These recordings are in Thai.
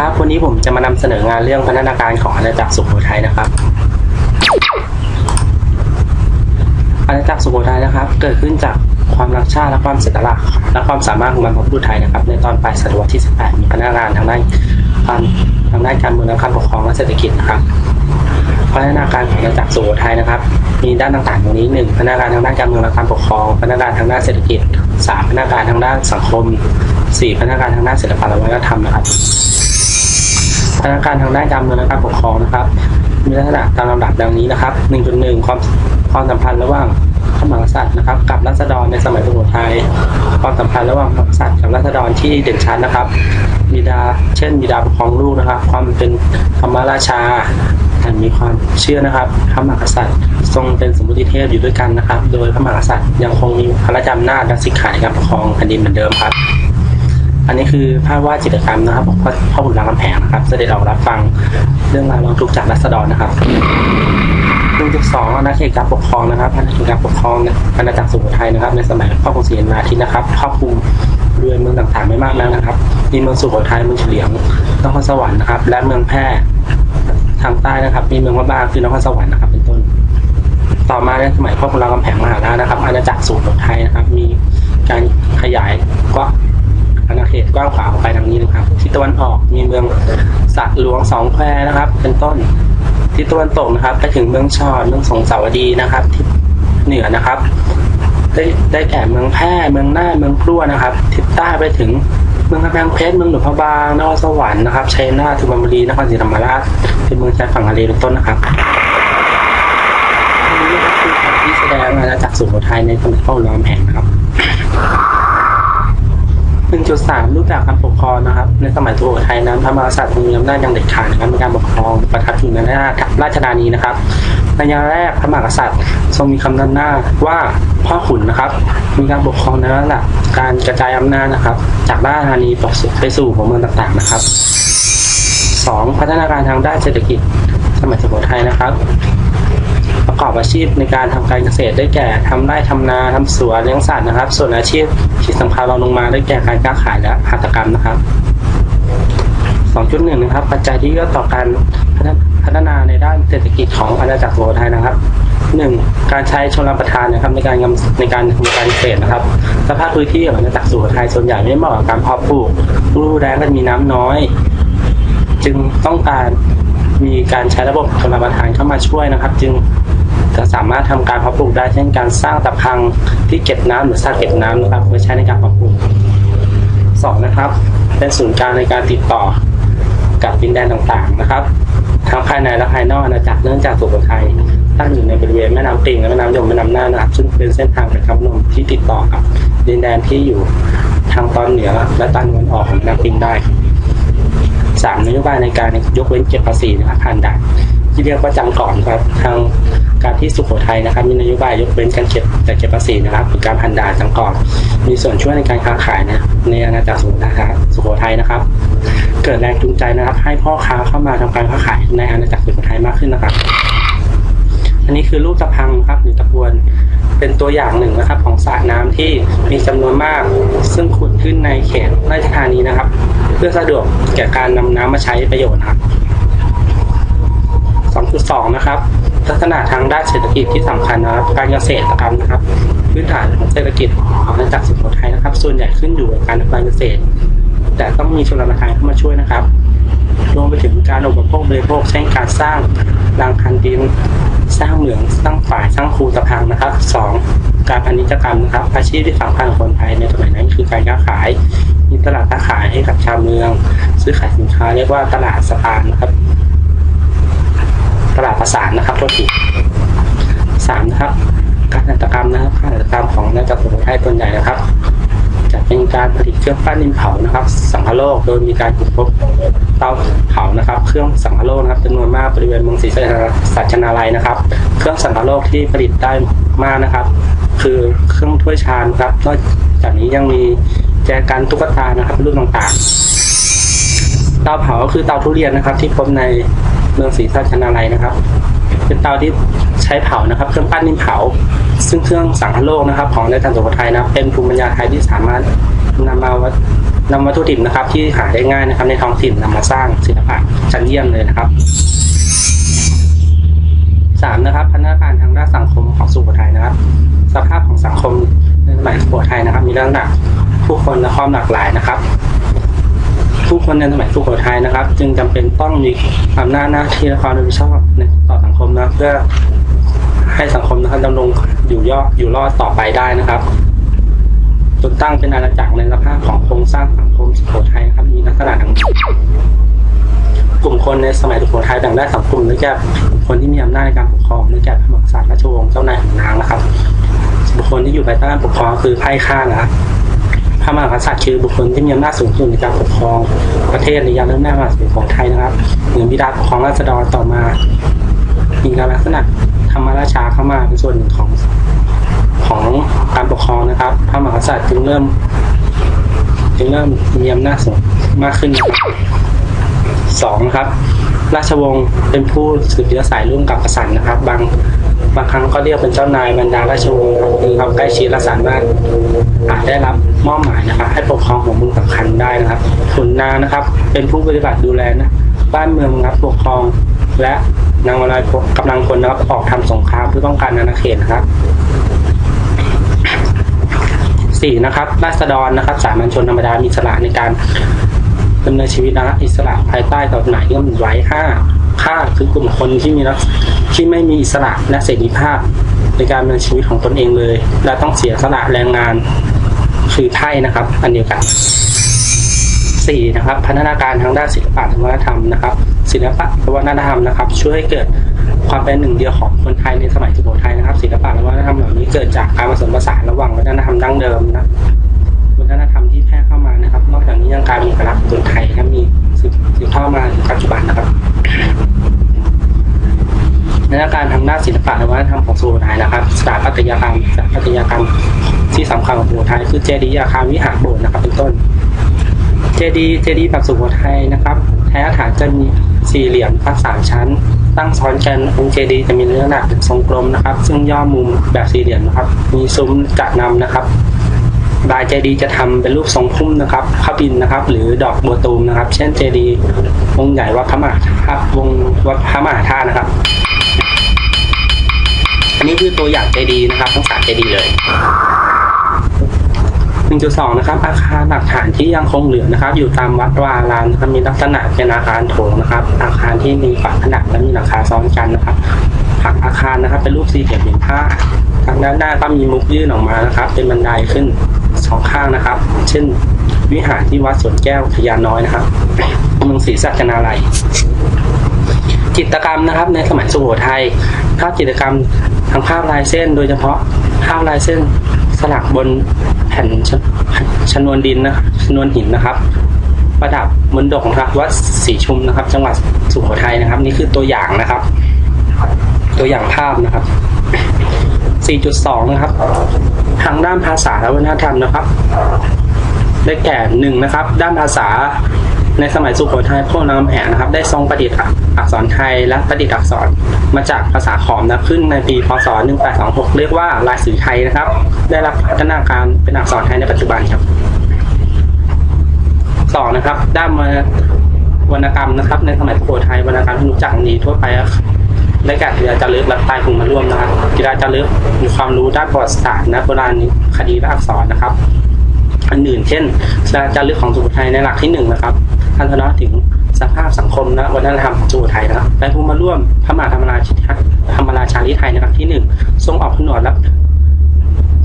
ครับ วันนี้ผมจะมานำเสนองานเรื่องพัฒนาการของอาณาจักรสุโขทัยนะครับ อาณาจักรสุโขทัยนะครับ เกิดขึ้นจากความรักชาติและความเสียสละและความสามารถของบรรพบุรุษไทยนะครับ ในตอนปลายศตวรรษที่ 18 มีพัฒนาการทางด้านความทางด้านการเมืองและการปกครองและเศรษฐกิจนะครับ พัฒนาการของอาณาจักรสุโขทัยนะครับ มีด้านต่างๆดังนี้หนึ่งพัฒนาการทางด้านการเมืองและการปกครอง พัฒนาการทางด้านเศรษฐกิจสามพัฒนาการทางด้านสังคมสี่พัฒนาการทางด้านศิลปะและวัฒนธรรมนะครับ พัฒนาการทางด้านการเมืองและการปกครองนะครับ มีลักษณะตามลำดับดังนี้นะครับ 1.1 ความความสัมพันธ์ระหว่างพระมหากษัตริย์นะครับ กับรัษฎรในสมัยสุโขทัยความสัมพันธ์ระหว่างพระมหากษัตริย์กับรัษฎรที่เด่นชัดนะครับบิดาเช่นบิดาปกครองลูกนะครับ ความเป็นธรรมราชาแต่มีความเชื่อนะครับพระมหากษัตริย์ทรงเป็นสมมติเทพอยู่ด้วยกันนะครับ โดยพระมหากษัตริย์ยังคงมีพระราชอำนาจและสิทธิขาในการปกครองแผ่นดินเหมือนเดิมครับ อันนี้คือภาพวาดจิตรกรรมนะครับของพ่อขุนรามคำแหงนะครับ เสด็จออกรับฟังเรื่องราวร้องทุกข์จากรัษฎรนะครับหนึ่งจุดสองอาณาเขตการปกครองนะครับอาณาเขตการปกครองเนี่ยอาณาจักรสุโขทัยนะครับ ในสมัยพ่อกรุงศรีอยุธยาทิตนะครับครอบคลุมบริเวณเมืองต่างๆไม่มากนักนะครับ มีเมืองสุโขทัยเมืองเฉลียงนครสวรรค์นะครับ และเมืองแพร่ทางใต้นะครับ มีเมืองพระบางคือนครสวรรค์นะครับ เป็นต้น ต่อมาในสมัยพ่อขุนรามคำแหงมหาราชนะครับ อาณาจักรสุโขทัยนะครับ มีการขยายกว้าง อาณาเขตกว้างขวางออกไปดังนี้นะครับทิศตะวันออกมีเมืองสระหลวงสองแควนะครับ เป็นต้นทิศตะวันตกนะครับไปถึงเมืองชอดเมืองสงสาวดีนะครับทิศเหนือนะครับ ได้ได้แก่เมืองแพร่เมืองน่านเมืองพลั่วนะครับ ทิศใต้ไปถึงเมืองกำแพงเพชรเมืองหลวงพระบางนครสวรรค์นะครับชัยนาทสุพรรณบุรีนครศรีธรรมราชเป็นเมืองชายฝั่งทะเลเป็นต้นนะครับนนี้ก็คือแผนที่แสดงอาณาจักรสุโขทัยในสมัยพ่อนรามแหงนะครับ 1.3 รูปแบบการปกครองนะครับ ในสมัยสุโขทัยนั้นพระมหากษัตริย์มีอำนาจอย่างเด็ดขาดนะครับในการปกครองประทับอยู่ในราชธานีนะครับ ในอย่างแรกพระมหากษัตริย์ทรงมีคำนำหน้าว่าพ่อขุนนะครับ มีการปกครองในระดับการกระจายอำนาจนะครับ จากราชธานีไปสู่หัวเมืองต่างๆนะครับ 2. พัฒนาการทางด้านเศรษฐกิจสมัยสุโขทัยนะครับ ประกอบอาชีพในการทำการเกษตรได้แก่ทำไร่ทำนาทำสวนเลี้ยงสัตว์นะครับ ส่วนอาชีพที่สำคัญรองลงมาได้แก่การค้าขายและหัตถกรรมนะครับ 2.1 นะครับ ปัจจัยที่เอื้อต่อการพัฒนาในด้านเศรษฐกิจของอาณาจักรสุโขทัยนะครับ 1. การใช้ชลประทานนะครับในการในการทำการเกษตรนะครับ สภาพพื้นที่ของอาณาจักรสุโขทัยส่วนใหญ่ไม่เหมาะกับการเพาะปลูกฤดูแล้งก็มีน้ำน้อย จึงต้องการมีการใช้ระบบชลประทานเข้ามาช่วยนะครับ จึง จะสามารถทำการเพาะปลูกได้เช่นการสร้างตะพังที่เก็บน้ำหรือสร้างเก็บน้ำนะครับไว้ใช้ในการเพาะปลูกสองนะครับ เป็นศูนย์กลางในการติดต่อกับดินแดนต่างๆนะครับทั้งภายในและภายนอกอาณาจักรเนื่องจากสุโขทัยตั้งอยู่ในบริเวณแม่น้ำปิงและแม่น้ำยมแม่น้ำน่านนะครับ ซึ่งเป็นเส้นทางไปคำนมที่ติดต่อกับดินแดนที่อยู่ทางตอนเหนือและตอนตะวันออกของแม่น้ำปิงได้สามนโยบายในการยกเว้นเก็บภาษีนะครับผ่านด่านที่เรียกว่าจำก่อนครับทาง การที่สุโขทัยนะครับ มีนโยบายยกเว้นการเก็บแต่เก็บภาษีนะครับหรือการผ่านด่านจำก่อนมีส่วนช่วยในการค้าขายนะในอาณาจักรสุโขทัยครับสุโขทัยนะครับ เกิดแรงจูงใจนะครับ ให้พ่อค้าเข้ามาทำการค้าขายในอาณาจักรสุโขทัยมากขึ้นนะครับ อันนี้คือรูปตะพังครับหรือตะพวนเป็นตัวอย่างหนึ่งนะครับ ของสระน้ำที่มีจำนวนมาก ซึ่งขุดขึ้นในเขตราชธานีนะครับ เพื่อสะดวกแก่การนำน้ำมาใช้ประโยชน์ครับ2.2 นะครับ ลักษณะทางด้านเศรษฐกิจที่สำคัญนะครับการเกษตรกรรมนะครับพื้นฐานของเศรษฐกิจของอาณาจักรสุโขทัยนะครับ ส่วนใหญ่ขึ้นอยู่กับการทำการเกษตร แต่ต้องมีชนประทานเข้ามาช่วยนะครับรวมไปถึงการอุปโภคบริโภคเช่นการสร้างรางคันดิน สร้างเหมืองสร้างฝ่ายสร้างคูตะพังนะครับสองการพาณิชยกรรมนะครับ อาชีพที่สำคัญของคนไทยในสมัยนั้นคือการค้าขายมีตลาดค้าขายให้กับชาวเมือง ซื้อขายสินค้าเรียกว่าตลาดสะพานนะครับ ตลาดประสานนะครับโทษทีสามนะครับการหัตกรรมนะครับการหัตกรรมของนาจักรสุโขทัยส่วนใหญ่นะครับจะเป็นการผลิตเครื่องปั้นดินเผานะครับสังคโลกโดยมีการขุดพบเตาเผานะครับ เครื่องสังคโลกนะครับจำนวนมากบริเวณเมืองศรีสัชนาลัยนะครับ เครื่องสังคโลกที่ผลิตได้มากนะครับ คือเครื่องถ้วยชามครับนอกจากนี้ยังมีแจกันตุ๊กตานะครับรุ่นต่างๆเตาเผาก็คือเตาทุเรียนนะครับ ที่พบใน เมืองศรีสัชนาลัยนะครับ เป็นเตาที่ใช้เผานะครับ เครื่องปั้นดินเผา ซึ่งเครื่องสังคโลกนะครับ ของในทร์สุโขทัยนะเป็นภูมิปัญญาไทยที่สามารถนำมานำวัตถุดิบนะครับ ที่หาได้ง่ายนะครับ ในท้องถิ่นนำมาสร้างศิลปะชั้นเยี่ยมเลยนะครับสามนะครับพัฒนาการทางด้านสังคมของสุโขทัยนะครับ สภาพของสังคมในสมัยสุโขทัยนะครับ มีเรื่องหนักผู้คนและความหลากหลายนะครับ คนในสมัยสุโขทัยนะครับ จึงจำเป็นต้องมีอำนาจหน้าที่และความรับผิดชอบในต่อสังคมนะเพื่อให้สังคมนะครับดำรงอยู่ยอดอยู่รอดต่อไปได้นะครับจนตั้งเป็นอาณาจักรในสภาพของโครงสร้างสังคมสุโขทัยนะครับมีลักษณะดังกลุ่มคนในสมัยสุโขทัยแบ่งได้สองกลุ่มได้แก่คคลที่มีอำนาจในการปกครองได้แก่พระมหากษัตริย์ราชวงศ์เจ้านายของนางนะครับบุคคลที่อยู่ภายใต้การปกครองคือไพร่ข้านะครับ พระมหากษัตริย์คือบุคคลที่มีอำนาจสูงสุดในการปกครองประเทศในยามเริ่มแรกมาสุโขทัยนะครับเหมือนบิดาปกครองราษฎรต่อมา มีการลักษณะธรรมราชาเข้ามาเป็นส่วนหนึ่งของของการปกครองนะครับ พระมหากษัตริย์จึงเริ่มจึงเริ่มมีอำนาจสูงมากขึ้นสองนะครับ ราชวงศ์เป็นผู้สืบเชื้อสายร่วมกับกษัตริย์นะครับ บาง บางครั้งก็เรียกเป็นเจ้านายบรรดาราชวงศ์ครับคือความใกล้ชิดและสามารถอาจได้รับมอบหมายนะครับ ให้ปกครองหัวเมืองสำคัญได้นะครับขุนนางนะครับ เป็นผู้ปฏิบัติดูแลนะบ้านเมืองนะครับปกครองและนางวรายกำลังคนนะครับออกทำสงครามเพื่อป้องกันอาณาเขตนะครับสี่นะครับราษฎรนะครับสามัญชนธรรมดามีอิสระในการดำเนินชีวิตนะอิสระภายใต้กฎหมายที่กำหนดไว้ห้าค่าคือกลุ่มคนที่มีลักษ ที่ไม่มีอิสระและเสรีภาพ ในการดำเนินชีวิตของตนเองเลย และต้องเสียสละแรงงานคือไพ่นะครับ อันเดียวกันสี่นะครับ พัฒนาการทางด้านศิลปะและวัฒนธรรมนะครับศิลปะและวัฒนธรรมนะครับ ช่วยให้เกิดความเป็นหนึ่งเดียวของคนไทยในสมัยสุโขทัยนะครับ ศิลปะและวัฒนธรรมเหล่านี้เกิดจากการผสมผสานระหว่างวัฒนธรรมดั้งเดิมนะวัฒนธรรมที่แพร่เข้ามานะครับ นอกจากนี้ยังกลายเป็นเอกลักษณ์ของคนไทยและมีสืบทอดมาถึงปัจจุบันนะครับ ในการทางด้านศิลปะและวัฒนธรรมของสุโขทัยนะครับสถาปัตยกรรมสถาปัตยกรรมที่สำคัญของสุโขทัยคือเจดีย์อาคารวิหารโบสถ์นะครับเป็นต้น เจดีย์เจดีย์แบบสุโขทัยนะครับแท้ฐานจะมีสี่เหลี่ยมพักสามชั้น ตั้งซ้อนกันองค์เจดีย์จะมีลักษณะเป็นทรงกลมนะครับ ซึ่งย่อมุมแบบสี่เหลี่ยมนะครับ มีซุ้มจัดนำนะครับบายเจดีย์จะทำเป็นรูปทรงพุ่มนะครับพระบินนะครับ หรือดอกบัวตูมนะครับ เช่นเจดีย์องค์ใหญ่วัดพระมหาธาตุวงวัดพระมหาธาตุนะครับ นนี้คือตัวอย่างเจดีนะครับทั้งสามเจดีเลย 1.2 นะครับ อาคารหลักฐานที่ยังคงเหลือนะครับ อยู่ตามวัดวาลานนะครับมีลักษณะเป็นอาคารโถงนะครับ อาคารที่มีฝาผนังและมีหลังคาซ้อนกันนะครับผักอาคารนะครับ เป็นรูปสี่เหลี่ยมเป็นผ้าทางด้านหน้าก็มีมุกยื่นออกมานะครับ เป็นบันไดขึ้นสองข้างนะครับ เช่น วิหารที่วัดสวนแก้วพญาน้อยนะครับเมืองศรีสัชนาลัย จิตกรรมนะครับ ในสมัยสุโขทัยภาพจิตกรรมทางภาพลายเส้น โดยเฉพาะภาพลายเส้นสลักบนแผ่นชนชนวนดินนะชนวนหินนะครับ ประดับบนดกของพระวัดศรีชุมนะครับ จังหวัดสุโขทัยนะครับ นี่คือตัวอย่างนะครับ ตัวอย่างภาพนะครับ 4.2 นะครับ ทางด้านภาษาและวัฒนธรรมนะครับ ได้แก่หนึ่งนะครับ ด้านภาษา ในสมัยสุโขทัยพวกนามแหงนะครับ ได้ทรงประดิษฐ์อักษรไทยและประดิษฐ์อักษรมาจากภาษาขอมนะขึ้นในปีพศ 1826 เรียกว่าลายสื่อไทยนะครับ ได้รับพัฒนาการเป็นอักษรไทยในปัจจุบันครับสองนะครับด้านวรรณกรรมนะครับ ในสมัยสุโขทัยวรรณกรรมที่รู้จักดีทั่วไปได้แก่กีฬาจารึกและต้ภูมิมาร่วมนะครับกีฬาจารึกมีความรู้ด้านประวัติศาสตร์นะโบราณคดีและอักษรนะครับ อันอื่นเช่นกีฬาจารึกของสุโขทัยในหลักที่หนึ่งนะครับ ท่านทนะถึงสภาพสังคมและวัฒนธรรมของสุโขทัยนะครับได้ผู้มาร่วมพระมหาธรรมราชาธรรมราชาลิไทยในหลักที่หนึ่งทรงออกผนวดและ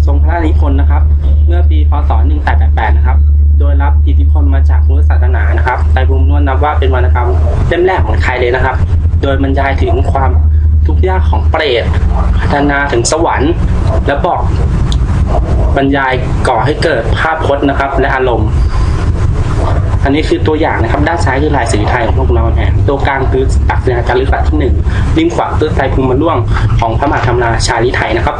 ทรงพระราชนิพนธ์นะครับ เมื่อปีพศ 1888 นะครับ โดยรับอิทธิพลมาจากพุทธศาสนานะครับไตรภูมินวลนับว่าเป็นวรรณกรรมเล่มแรกของไทยเลยนะครับ โดยบรรยายถึงความทุกข์ยากของเปรตพัฒนาถึงสวรรค์ และบอกบรรยายก่อให้เกิดภาพพจน์นะครับ และอารมณ์ อันนี้คือตัวอย่างนะครับ ด้านซ้ายคือลายสีไทยของพวกเราแผนตัวกลางคืออักษรการลึกลักที่หนึ่งริมขวาคือไตรภูมิร่วงของพระมหาธรรมราชาลิไทยนะครับ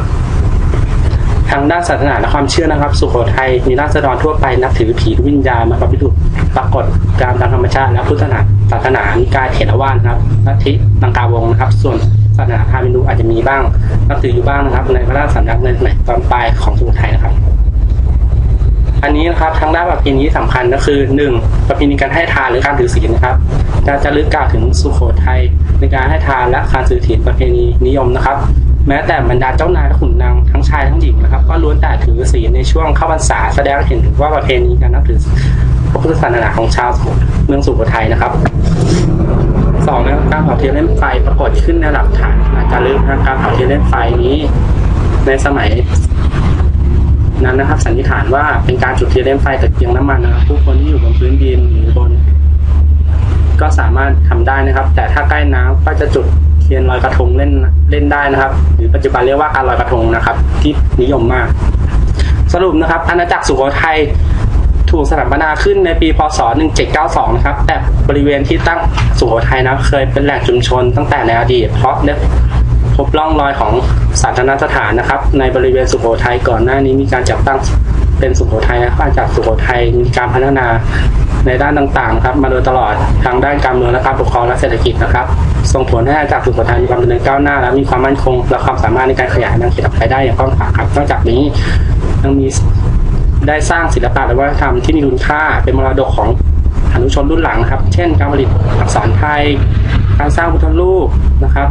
ทางด้านศาสนาและความเชื่อนะครับ สุโขทัยมีราษฎรทั่วไปนับถือผีวิญญาณมาประพิรุปรากฏการตามธรรมชาติและพุทธศาสนาศาสนานิกายเถรวาทนะครับลัทธิตังกาวงนะครับ ส่วนศาสนาพราหมณ์อาจจะมีบ้างนับถืออยู่บ้างนะครับ ในพระราชสำนักในสมัยตอนปลายของสุโขทัยนะครับ อันนี้นะครับทางด้านประเพณีที่สำคัญก็คือหนึ่งประเพณีการให้ทานหรือการถือศีลนะครับจะจะลึกกล่าวถึงสุโขทัยในการให้ทานและการถือศีลประเพณีนิยมนะครับ แม้แต่บรรดาเจ้านายและขุนนางทั้งชายทั้งหญิงนะครับ ก็ล้วนแต่ถือศีลในช่วงเข้าพรรษาแสดงเห็นถึงว่าประเพณีการนับถือพระพุทธศาสนาของชาวเมืองสุโขทัยนะครับสองนะครับการเผาเทียนเล่นไฟปรากฏขึ้นในหลักฐานอาจารึกนะการเผาเทียนเล่นไฟนี้ ในสมัย นั้นนะครับ สันนิษฐานว่าเป็นการจุดเทียนเล่นไฟตะเกียงน้ำมันนะครับผู้คนที่อยู่บนพื้นดินหรือบน ก็สามารถทำได้นะครับ แต่ถ้าใกล้น้ำก็จะจุดเทียนลอยกระทงเล่นเล่นได้นะครับ หรือปัจจุบันเรียกว่าการลอยกระทงนะครับ ที่นิยมมาก สรุปนะครับอาณาจักรสุโขทัยถูกสถาปนาขึ้นในปีพศ 1792 นะครับ แต่บริเวณที่ตั้งสุโขทัยนะเคยเป็นแหล่งชุมชนตั้งแต่ในอดีตเพราะได้ พบร่องรอยของศาสนสถานนะครับ ในบริเวณสุโขทัยก่อนหน้านี้มีการจัดตั้งเป็นสุโขทัยนะครับอาณากรสุโขทัยมีการพัฒนาในด้านต่างๆครับมาโดยตลอดทางด้านการเมืองและการปกครองและเศรษฐกิจนะครับ ส่งผลให้อาณากรสุโขทัยมีความเจริญก้าวหน้า และมีความมั่นคง และความสามารถในการขยายอาณาเขตออกไปได้อย่างกว้างขวางครับนอกจากนี้ยังมีได้สร้างศิลปะและวัฒนธรรมที่มีคุณค่าเป็นมรดกของอนุชนรุ่นหลังนะครับ เช่น การผลิตอักษรไทย การสร้างพุทธรูปนะครับ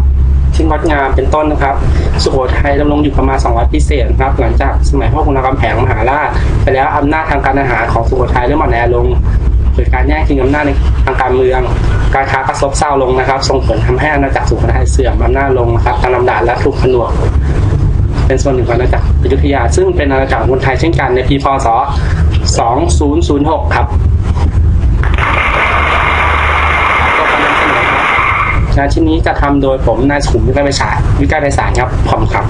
ที่งดงามเป็นต้นนะครับ สุโขทัยดำรงอยู่ประมาณ 200 ปีเศษนะครับ หลังจากสมัยพ่อคุณรามคำแหงมหาราชไปแล้วอำนาจทางการทหารของสุโขทัยเริ่มอ่อนแอลงเกิดการแย่งชิงอำนาจในทางการเมือง การค้ากระซบเซาลงนะครับ ส่งผลทำให้อาณาจักรสุโขทัยเสื่อมอำนาจลงนะครับตามลำดับและถูกผนวกเป็นส่วนหนึ่งของอาณาจักรอยุธยา ซึ่งเป็นอาณาจักรคนไทยเช่นกันในปีพศ 2006 ครับก็กำลังเสนอครับ งานชิ้นนี้จะทำโดยผมนายสุขุมวิกาไปศารวิกาไปศารครับผมครับ